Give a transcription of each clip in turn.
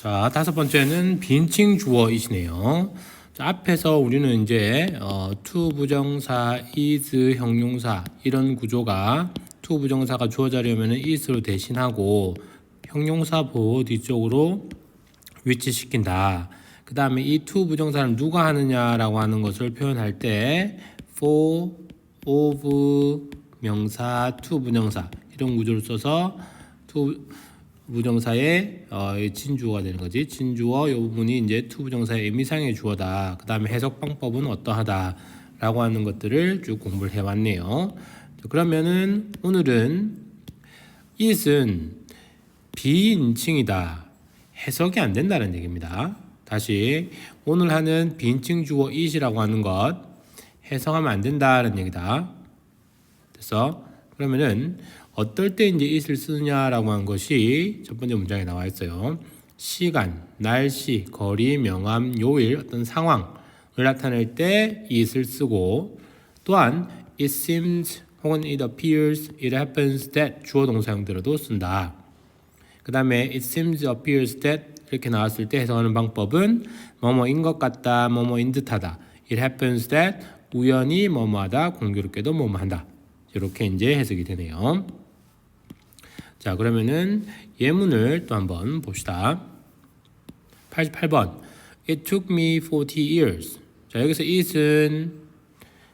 자, 다섯 번째는 빈칭 주어이시네요. 자, 앞에서 우리는 이제 어, to 부정사, is 형용사 이런 구조가 to 부정사가 주어자려면 is로 대신하고 형용사 보호 뒤쪽으로 위치시킨다. 그 다음에 이 to 부정사를 누가 하느냐라고 하는 것을 표현할 때 for, of, 명사, to 부정사 이런 구조를 써서 to 부정사의 어, 이 진주어가 되는 거지. 진주어 이 부분이 이제 to 부정사의 의미상의 주어다. 그 다음에 해석 방법은 어떠하다라고 하는 것들을 쭉 공부를 해왔네요. 자, 그러면은 오늘은 it은 비인칭이다. 해석이 안 된다는 얘기입니다. 다시 오늘 하는 비인칭 주어 it이라고 하는 것 해석하면 안 된다는 얘기다. 그래서 그러면은 어떨 때 이제 it을 쓰느냐라고 한 것이 첫 번째 문장에 나와 있어요. 시간, 날씨, 거리, 명암, 요일, 어떤 상황을 나타낼 때 it을 쓰고 또한 it seems 혹은 it appears, it happens that 주어 동사 형태로도 쓴다. 그 다음에 it seems, appears that 이렇게 나왔을 때 해석하는 방법은 뭐뭐인 것 같다, 뭐뭐인 듯하다. it happens that 우연히 뭐뭐하다, 공교롭게도 뭐뭐한다. 이렇게 이제 해석이 되네요. 자, 그러면은 예문을 또 한번 봅시다. 88번. It took me 40 years. 자, 여기서 it은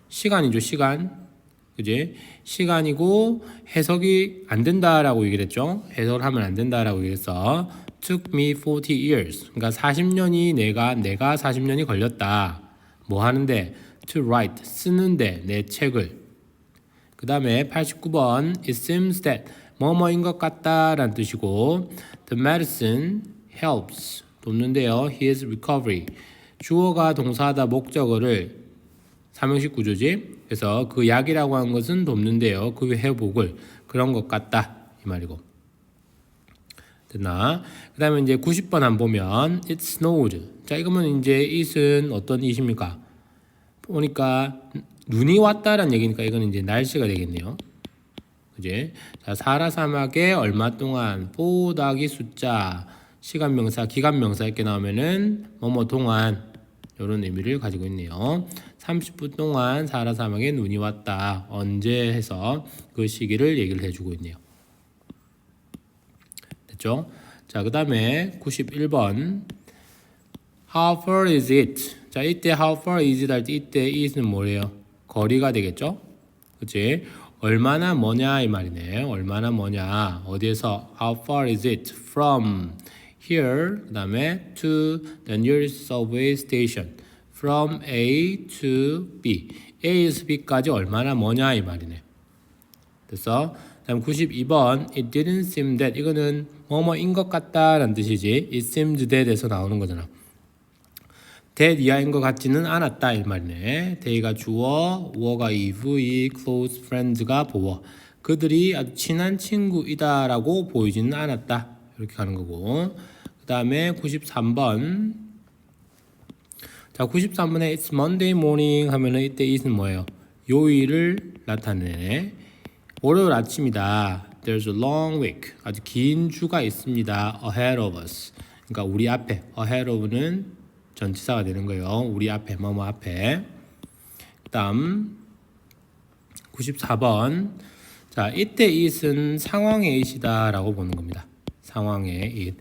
시간이죠, 시간. 그지? 시간이고 해석이 안 된다라고 얘기를 했죠. 해석을 하면 안 된다라고 얘기했어. took me 40 years. 그러니까 40년이 내가 내가 40년이 걸렸다. 뭐 하는데 to write 쓰는데 내 책을 그 다음에 89번 It seems that 뭐뭐인 것 같다라는 뜻이고 The medicine helps 돕는데요 His recovery 주어가 동사하다 목적어를 삼형식 구조지 그래서 그 약이라고 하는 것은 돕는데요 그 회복을 그런 것 같다 이 말이고 됐나? 그 다음에 이제 90번 안 보면 It snowed 자 이거면 이제 it은 어떤 it입니까? 보니까 눈이 왔다라는 얘기니까 이거는 이제 날씨가 되겠네요. 그지? 자, 사라 사막에 얼마 동안 보다기 숫자 시간 명사, 기간 명사 이렇게 나오면은 뭐뭐 동안 이런 의미를 가지고 있네요. 30분 동안 사라 사막에 눈이 왔다. 언제 해서 그 시기를 얘기를 해주고 있네요. 됐죠? 자, 그 다음에 91번. How far is it? 자, 이때 how far is it 할 때 이때 is는 뭐래요? 거리가 되겠죠? 그치? 얼마나 뭐냐 이 말이네. 얼마나 뭐냐. 어디에서 how far is it from here 그 다음에 to the nearest subway station from A to B A에서 B까지 얼마나 뭐냐 이 말이네. 됐어? 다음 92번 It didn't seem that 이거는 뭐뭐인 것 같다라는 뜻이지 It seemed that에서 나오는 거잖아. That 이하인 것 같지는 않았다 이 말이네. they가 주어, 워가 if, 이 close friends가 보어. 그들이 아주 친한 친구이다라고 보이지는 않았다. 이렇게 가는 거고. 그 다음에 93번. 자, 93번에 it's Monday morning 하면은 이때 it은 뭐예요? 요일을 나타내네. 월요일 아침이다. There's a long week. 아주 긴 주가 있습니다. Ahead of us. 그러니까 우리 앞에 ahead of는 전치사가 되는 거예요. 우리 앞에 뭐뭐 앞에. 그다음 94번. 자, 이때 it은 상황의 it이다라고 보는 겁니다. 상황의 it.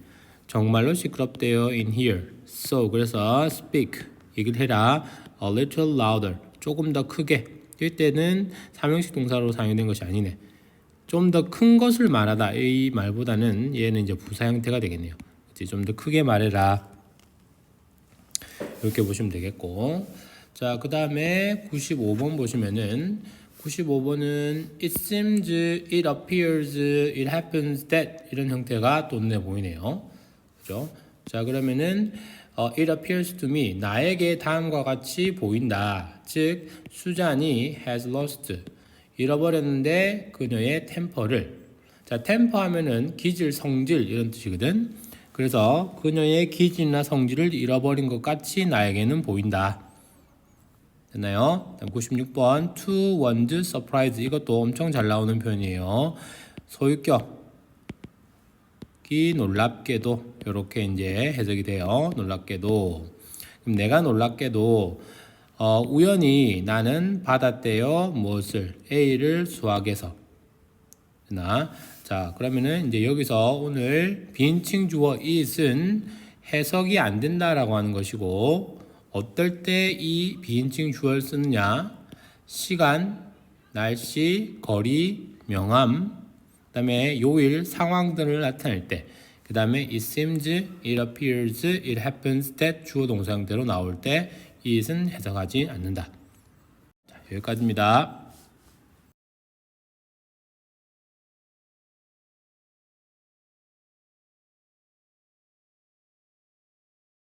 정말로 시끄럽대요 in here. So 그래서 speak 얘기를 해라. a little louder. 조금 더 크게. 이때는 삼형식 동사로 사용된 것이 아니네. 좀 더 큰 것을 말하다 이 말보다는 얘는 이제 부사 형태가 되겠네요. 좀더 크게 말해라. 이렇게 보시면 되겠고. 자 그 다음에 95번 보시면은 95번은 it seems, it appears, it happens that 이런 형태가 또 눈에 보이네요. 그죠? 자 그러면은 어, it appears to me 나에게 다음과 같이 보인다. 즉 수잔이 has lost. 잃어버렸는데 그녀의 템퍼를. 자 템퍼 하면은 기질 성질 이런 뜻이거든 그래서 그녀의 기질이나 성질을 잃어버린 것 같이 나에게는 보인다. 됐나요? 96번 to one's surprise 이것도 엄청 잘 나오는 표현이에요. 소유격 이 놀랍게도 이렇게 이제 해석이 돼요. 놀랍게도 그럼 내가 놀랍게도 어, 우연히 나는 받았대요. 무엇을 A를 수학에서 나. 자, 그러면은 이제 여기서 오늘 빈칭 주어 it은 해석이 안 된다라고 하는 것이고 어떨 때 이 비인칭 주어를 쓰느냐? 시간, 날씨, 거리, 명함, 그다음에 요일, 상황 등을 나타낼 때, 그다음에 it seems, it appears, it happens that 주어 동사형태로 나올 때 it은 해석하지 않는다. 자, 여기까지입니다.